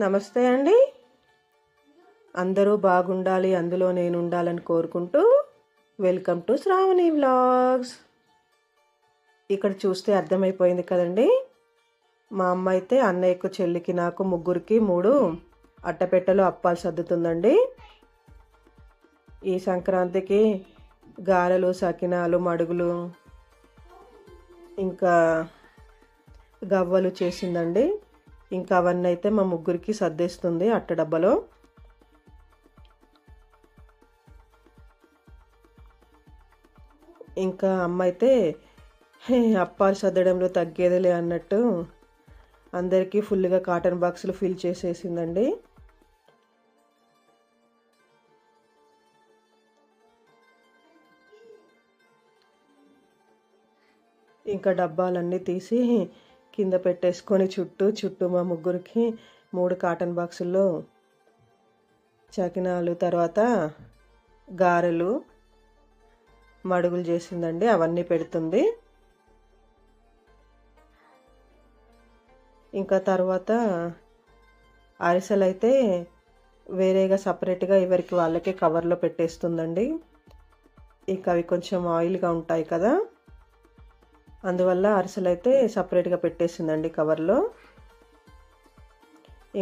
నమస్తే అండి. అందరూ బాగుండాలి అందులో నేను ఉండాలని కోరుకుంటూ వెల్కమ్ టు శ్రావణి వ్లాగ్స్. ఇక్కడ చూస్తే అర్థమైపోయింది కదండి. మా అమ్మ అయితే అన్నయ్యకు చెల్లికి నాకు ముగ్గురికి మూడు అట్టపెట్టెలు అప్పాలు సర్దుతుందండి. ఈ సంక్రాంతికి గారెలు సకినాలు మడుగులు ఇంకా గవ్వలు చేసిందండి. ఇంకా అవన్నీ అయితే మా ముగ్గురికి సర్దేస్తుంది అట్ట డబ్బాలో. ఇంకా అమ్మ అయితే అప్పాలు సర్దడంలో తగ్గేదిలే అన్నట్టు అందరికీ ఫుల్గా కాటన్ బాక్సులు ఫిల్ చేసేసిందండి. ఇంకా డబ్బాలన్నీ తీసి కింద పెట్టేసుకొని చుట్టూ చుట్టూ మా ముగ్గురికి మూడు కాటన్ బాక్సుల్లో చకినాలు తర్వాత గారెలు మడుగులు చేసిందండి అవన్నీ పెడుతుంది. ఇంకా తర్వాత అరిసెలు అయితే వేరేగా సపరేట్గా ఎవరికి వాళ్ళకే కవర్లో పెట్టేస్తుందండి. ఇంకా అవి కొంచెం ఆయిల్గా ఉంటాయి కదా. అందువల్ల అరిసెలు అయితే సపరేట్గా పెట్టేసిందండి కవర్లో.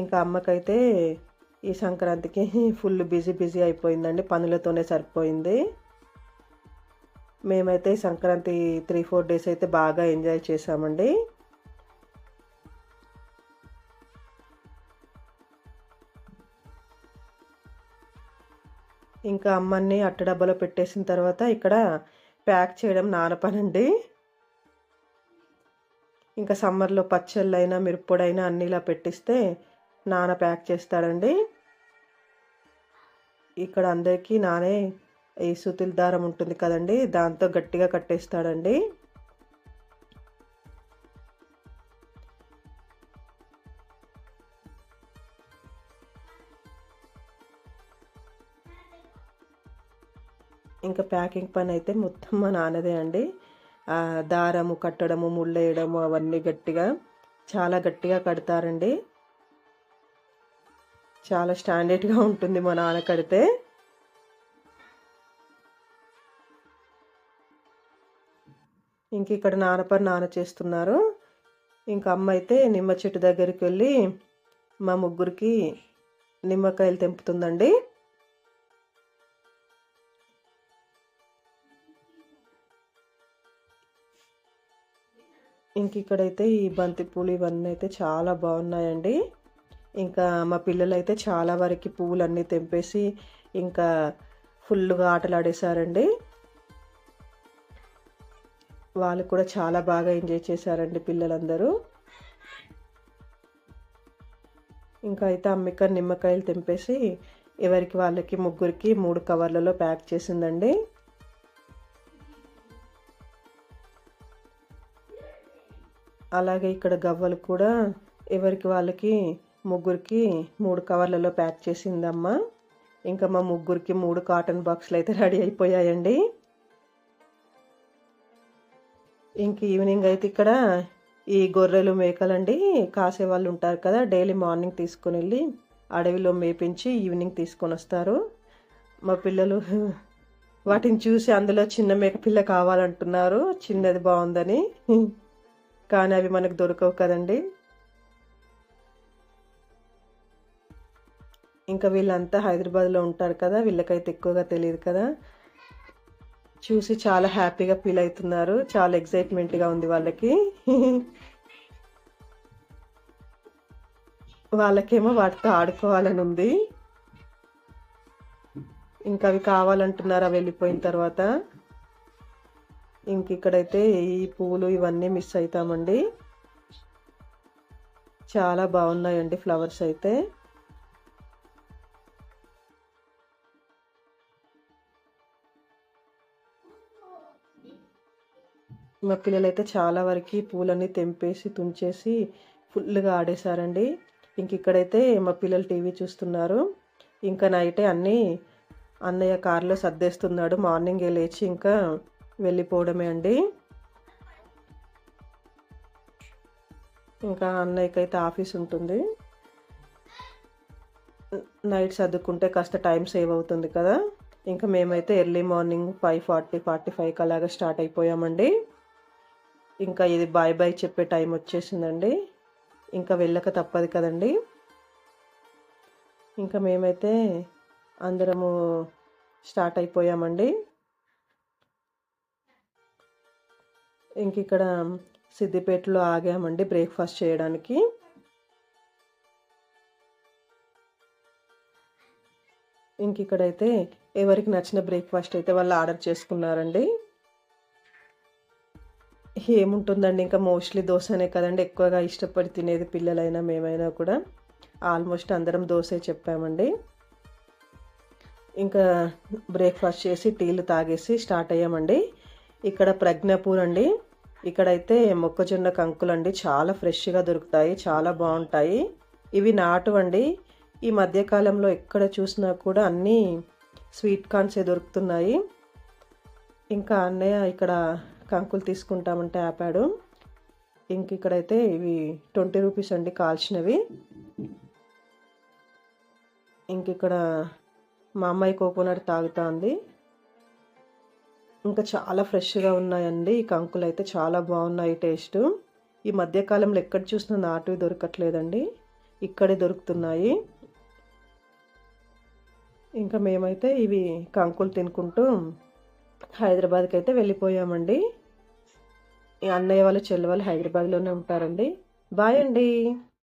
ఇంకా అమ్మకైతే ఈ సంక్రాంతికి ఫుల్ బిజీ బిజీ అయిపోయిందండి పనులతోనే సరిపోయింది. మేమైతే సంక్రాంతి త్రీ ఫోర్ డేస్ అయితే బాగా ఎంజాయ్ చేసామండి. ఇంకా అమ్మని అట్టడబ్బాలో పెట్టేసిన తర్వాత ఇక్కడ ప్యాక్ చేయడం నానపనండి. ఇంకా సమ్మర్లో పచ్చళ్ళైనా మిరప్పొడైనా అన్నీ ఇలా పెట్టిస్తే నాన్న ప్యాక్ చేస్తాడండి. ఇక్కడ అందరికీ నానే ఈ సుతిల్ దారం ఉంటుంది కదండి దాంతో గట్టిగా కట్టేస్తాడండి. ఇంకా ప్యాకింగ్ పని అయితే మొత్తం మా నాన్నదే అండి. దారము కట్టడము ముళ్ళేయడము అవన్నీ గట్టిగా చాలా గట్టిగా కడతారండి. చాలా స్టాండర్డ్గా ఉంటుంది మా నాన్న కడితే. ఇంక ఇక్కడ నాన్న నాన్న చేస్తున్నారు. ఇంకా అమ్మ అయితే నిమ్మ చెట్టు దగ్గరికి వెళ్ళి మా ముగ్గురికి నిమ్మకాయలు తెంపుతుందండి. ఇంక ఇక్కడైతే ఈ బంతిపూలు ఇవన్నీ అయితే చాలా బాగున్నాయండి. ఇంకా మా పిల్లలు అయితే చాలా వరకు పువ్వులన్నీ తెంపేసి ఇంకా ఫుల్గా ఆటలాడేశారండి. వాళ్ళు కూడా చాలా బాగా ఎంజాయ్ చేశారండి పిల్లలందరూ. ఇంకా అయితే అమ్మిక నిమ్మకాయలు తెంపేసి ఎవరికి వాళ్ళకి ముగ్గురికి మూడు కవర్లలో ప్యాక్ చేసిందండి. అలాగే ఇక్కడ గవ్వలు కూడా ఎవరికి వాళ్ళకి ముగ్గురికి మూడు కవర్లలో ప్యాక్ చేసిందమ్మ. ఇంకా మా ముగ్గురికి మూడు కాటన్ బాక్సులు అయితే రెడీ అయిపోయాయండి. ఇంక ఈవినింగ్ అయితే ఇక్కడ ఈ గొర్రెలు మేకలండి కాసే వాళ్ళు ఉంటారు కదా డైలీ మార్నింగ్ తీసుకుని వెళ్ళి అడవిలో మేపించి ఈవినింగ్ తీసుకొని వస్తారు. మా పిల్లలు వాటిని చూసి అందులో చిన్న మేక పిల్ల కావాలంటున్నారు చిన్నది బాగుందని. కానీ అవి మనకు దొరకవు కదండి. ఇంకా వీళ్ళంతా హైదరాబాద్లో ఉంటారు కదా వీళ్ళకైతే ఎక్కువగా తెలియదు కదా. చూసి చాలా హ్యాపీగా ఫీల్ అవుతున్నారు. చాలా ఎక్సైట్మెంట్గా ఉంది వాళ్ళకి. వాళ్ళకేమో వాటితో ఆడుకోవాలని ఉంది. ఇంకా అవి కావాలంటున్నారు అవి వెళ్ళిపోయిన తర్వాత. ఇంక ఇక్కడైతే ఈ పువ్వులు ఇవన్నీ మిస్ అవుతామండి చాలా బాగున్నాయండి ఫ్లవర్స్ అయితే. మా పిల్లలైతే చాలా వరకు పూలన్నీ తెంపేసి తుంచేసి ఫుల్గా ఆడేశారండి. ఇంక ఇక్కడైతే మా పిల్లలు టీవీ చూస్తున్నారు. ఇంకా నైటే అన్నీ అన్నయ్య కారులో సర్దేస్తున్నాడు. మార్నింగే లేచి ఇంకా వెళ్ళిపోవడమే అండి. ఇంకా అన్నయ్యకైతే ఆఫీస్ ఉంటుంది. నైట్ సర్దుకుంటే కాస్త టైం సేవ్ అవుతుంది కదా. ఇంకా మేమైతే early morning five forty forty ఫైవ్కి అలాగా స్టార్ట్ అయిపోయామండి. ఇంకా ఇది బాయ్ బాయ్ చెప్పే టైం వచ్చేసిందండి. ఇంకా వెళ్ళక తప్పదు కదండి. ఇంకా మేమైతే అందరము స్టార్ట్ అయిపోయామండి. ఇంక ఇక్కడ సిద్దిపేటలో ఆగామండి బ్రేక్ఫాస్ట్ చేయడానికి. ఇంక ఇక్కడైతే ఎవరికి నచ్చిన బ్రేక్ఫాస్ట్ అయితే వాళ్ళు ఆర్డర్ చేసుకున్నారండి. ఏముంటుందండి ఇంకా మోస్ట్లీ దోశనే కదండి ఎక్కువగా ఇష్టపడి తినేది పిల్లలైనా మేమైనా కూడా. ఆల్మోస్ట్ అందరం దోశే చెప్పామండి. ఇంకా బ్రేక్ఫాస్ట్ చేసి టీలు తాగేసి స్టార్ట్ అయ్యామండి. ఇక్కడ ప్రజ్ఞపూర్ అండి ఇక్కడైతే మొక్కజొన్న కంకులండి. చాలా ఫ్రెష్గా దొరుకుతాయి. చాలా బాగుంటాయి. ఇవి నాటు అండి ఈ మధ్యకాలంలో ఎక్కడ చూసినా కూడా అన్నీ స్వీట్ కార్న్సే దొరుకుతున్నాయి. ఇంకా అన్నయ్య ఇక్కడ కంకులు తీసుకుంటామంటే ఆపాడు. ఇంక ఇక్కడైతే ఇవి ట్వంటీ రూపీస్ అండి కాల్చినవి. ఇంక ఇక్కడ మా అమ్మాయి కోకోనట్ తాగుతుంది. ఇంకా చాలా ఫ్రెష్గా ఉన్నాయండి. ఈ కంకులు అయితే చాలా బాగున్నాయి టేస్ట్. ఈ మధ్యకాలంలో ఎక్కడ చూసినా నాటువి దొరకట్లేదండి. ఇక్కడే దొరుకుతున్నాయి. ఇంకా మేమైతే ఇవి కంకులు తినుకుంటూ హైదరాబాద్కి అయితే వెళ్ళిపోయామండి. ఈ అన్నయ్య వాళ్ళు చెల్లి వాళ్ళు హైదరాబాద్లోనే ఉంటారండి. బాయ్ అండి.